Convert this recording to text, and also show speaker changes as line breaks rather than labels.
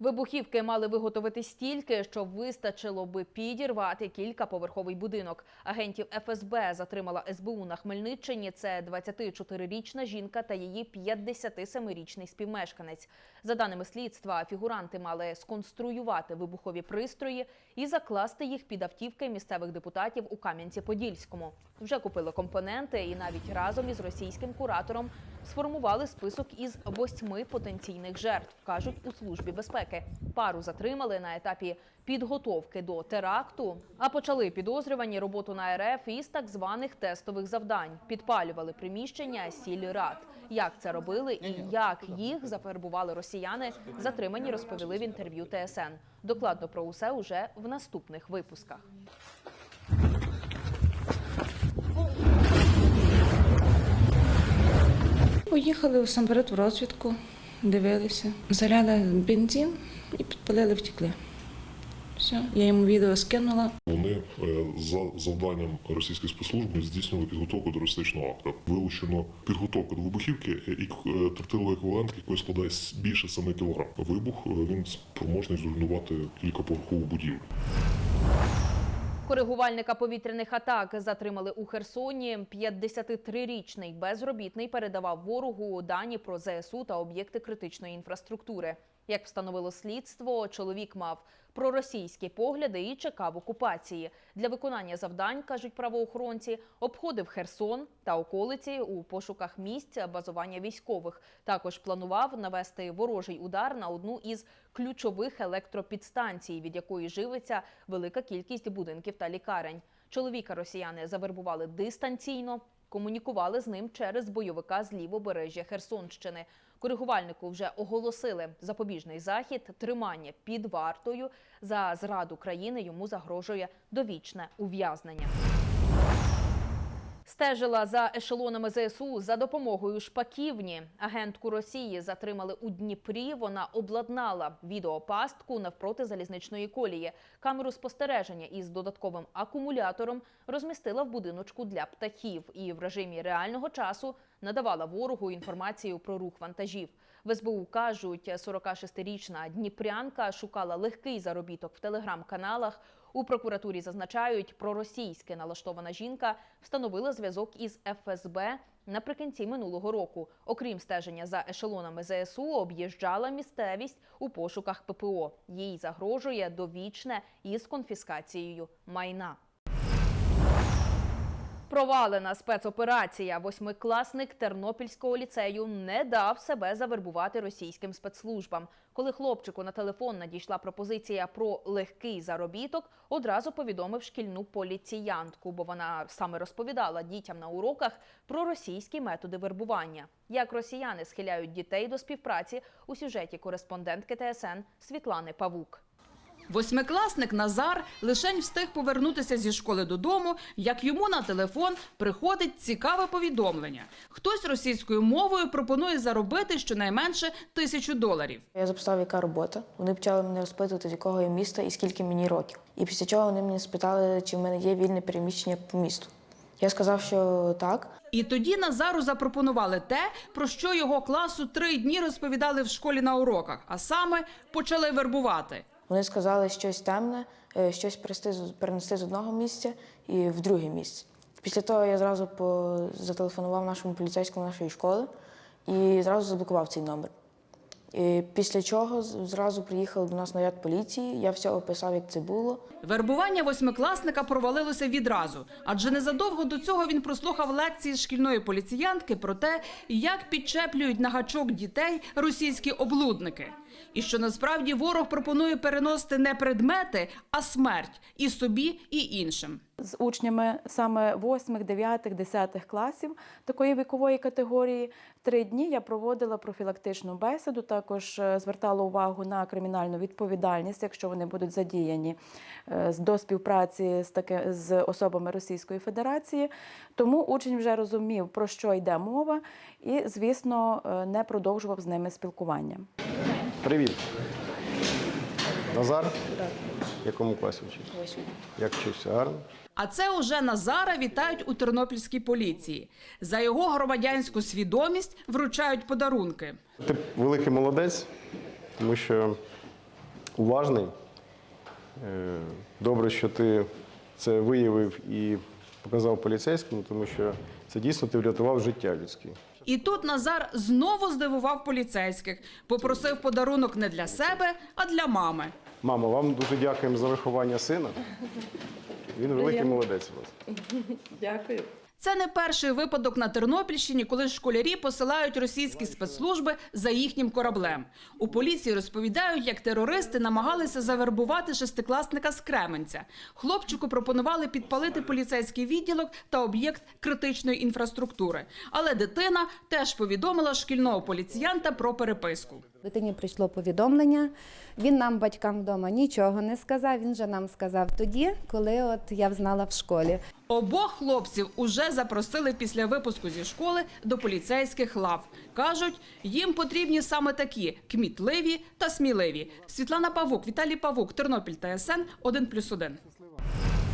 Вибухівки мали виготовити стільки, що вистачило би підірвати кількаповерховий будинок. Агентів ФСБ затримала СБУ на Хмельниччині. Це 24-річна жінка та її 57-річний співмешканець. За даними слідства, фігуранти мали сконструювати вибухові пристрої і закласти їх під автівки місцевих депутатів у Кам'янці-Подільському. Вже купили компоненти і навіть разом із російським куратором сформували список із восьми потенційних жертв, кажуть у службі безпеки. Пару затримали на етапі підготовки до теракту, а почали підозрювані роботу на РФ із так званих тестових завдань. Підпалювали приміщення сільрад. Як це робили і як їх зафарбували росіяни, затримані розповіли в інтерв'ю ТСН. Докладно про усе уже в наступних випусках.
Поїхали насамперед в розвідку, дивилися, заляли бензин і підпалили, втекли. Все, я йому відео скинула.
Вони е, за завданням російських спецслужб здійснювали підготовку до терористичного акту. Вилучено підготовку до вибухівки е, і е, тротиловий еквівалент, який складає більше 7 кг. Вибух він спроможний зруйнувати кількаповерхову будівлю.
Коригувальника повітряних атак затримали у Херсоні. 53-річний безробітний передавав ворогу дані про ЗСУ та об'єкти критичної інфраструктури. Як встановило слідство, чоловік мав проросійські погляди і чекав окупації. Для виконання завдань, кажуть правоохоронці, обходив Херсон та околиці у пошуках місць базування військових. Також планував навести ворожий удар на одну із ключових електропідстанцій, від якої живиться велика кількість будинків та лікарень. Чоловіка росіяни завербували дистанційно. Комунікували з ним через бойовика з лівобережжя Херсонщини. Коригувальнику вже оголосили запобіжний захід, тримання під вартою. За зраду країни йому загрожує довічне ув'язнення. Стежила за ешелонами ЗСУ за допомогою шпаківні. Агентку Росії затримали у Дніпрі. Вона обладнала відеопастку навпроти залізничної колії. Камеру спостереження із додатковим акумулятором розмістила в будиночку для птахів і в режимі реального часу надавала ворогу інформацію про рух вантажів. В СБУ кажуть, 46-річна дніпрянка шукала легкий заробіток в телеграм-каналах. У прокуратурі зазначають, проросійське налаштована жінка встановила зв'язок із ФСБ наприкінці минулого року. Окрім стеження за ешелонами ЗСУ, об'їжджала місцевість у пошуках ППО. Їй загрожує довічне із конфіскацією майна. Провалена спецоперація. Восьмикласник Тернопільського ліцею не дав себе завербувати російським спецслужбам. Коли хлопчику на телефон надійшла пропозиція про легкий заробіток, одразу повідомив шкільну поліціянтку, бо вона саме розповідала дітям на уроках про російські методи вербування. Як росіяни схиляють дітей до співпраці у сюжеті кореспондентки ТСН Світлани Павук.
Восьмикласник Назар лишень встиг повернутися зі школи додому, як йому на телефон приходить цікаве повідомлення. Хтось російською мовою пропонує заробити щонайменше тисячу доларів.
Я записав, яка робота. Вони почали мене розпитувати, з якого я міста і скільки мені років. І після чого вони мене спитали, чи в мене є вільне переміщення по місту. Я сказав, що так.
І тоді Назару запропонували те, про що його класу три дні розповідали в школі на уроках, а саме почали вербувати.
Вони сказали щось темне, е, щось перенести, з- одного місця і в друге місце. Після того я зразу зателефонував нашому поліцейському нашої школи і зразу заблокував цей номер. І після чого зразу приїхав до нас наряд поліції, я все описав, як це було.
Вербування восьмикласника провалилося відразу, адже незадовго до цього він прослухав лекції шкільної поліціянтки про те, як підчеплюють на гачок дітей російські облудники. І що насправді ворог пропонує переносити не предмети, а смерть і собі, і іншим.
З учнями саме 8, 9, 10 класів такої вікової категорії. Три дні я проводила профілактичну бесіду, також е, звертала увагу на кримінальну відповідальність, якщо вони будуть задіяні е, з- до співпраці з таки з особами Російської Федерації. Тому учень вже розумів, про що йде мова, і, звісно, е, не продовжував з ними спілкування.
Привіт. Назар? Так. В якому класі вчився? Як вчився? Гарно?
А це уже Назара вітають у тернопільській поліції. За його громадянську свідомість вручають подарунки.
Ти великий молодець, тому що уважний. Е, Добре, що ти це виявив і показав поліцейському, тому що це дійсно ти врятував життя людське.
І тут Назар знову здивував поліцейських. Попросив подарунок не для себе, а для мами.
Мамо, вам дуже дякуємо за виховання сина. Він великий молодець у вас.
Дякую.
Це не перший випадок на Тернопільщині, коли школярі посилають російські спецслужби за їхнім кораблем. У поліції розповідають, як терористи намагалися завербувати шестикласника з Кременця. Хлопчику пропонували підпалити поліцейський відділок та об'єкт критичної інфраструктури. Але дитина теж повідомила шкільного поліціянта про переписку.
Дитині прийшло повідомлення. Він нам, батькам вдома, нічого не сказав. Він же нам сказав тоді, коли от я взнала в школі.
Обох хлопців уже запросили після випуску зі школи до поліцейських лав. Кажуть, їм потрібні саме такі кмітливі та сміливі. Світлана Павук, Віталій Павук, Тернопіль ТСН 1+,1.